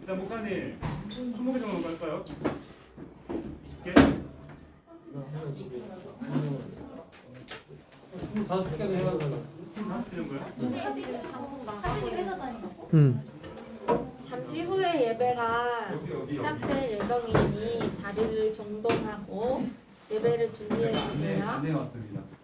일단 목사님 20개 정도 갈까요? 개? 다섯 개는 해가지고 다 치는 거야? 사진이 회사 다니고 음. 잠시 후에 예배가 시작될 예정이니 자리를 정돈하고 예배를 준비해 주세요. 네 왔습니다.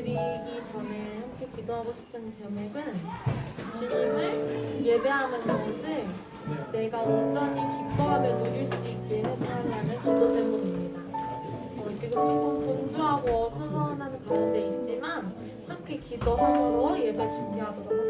드리기 전에 함께 기도하고 싶은 제목은 주님을 예배하는 것을 내가 온전히 기뻐하며 누릴 수 있게 해달라는 기도 제목입니다. 어, 지금 조금 분주하고 어수선한 가운데 있지만 함께 기도함으로 예배 준비하도록 하겠습니다.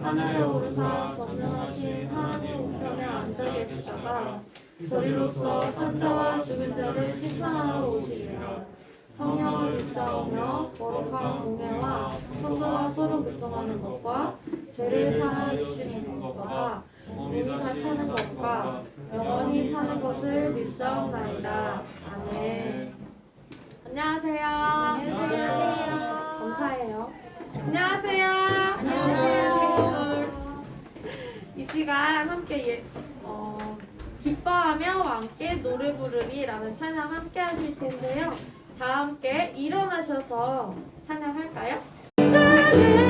하늘에 오르사 전능하신 하나님 우편에 앉아 계시다가 저리로서 산자와 죽은 자를 심판하러 오시리라 성령을 믿사오며 거룩한 공회와 성도와 서로 교통하는 것과 죄를 사하여 주시는 것과 몸이 다 사는 것과 영원히 사는 것을 믿사옵나이다 아멘 안녕하세요. 안녕하세요. 감사해요. 안녕하세요, 시간 함께 예, 어, 기뻐하며 함께 노래 부르리라는 찬양 함께 하실 텐데요. 다 함께 일어나셔서 찬양할까요?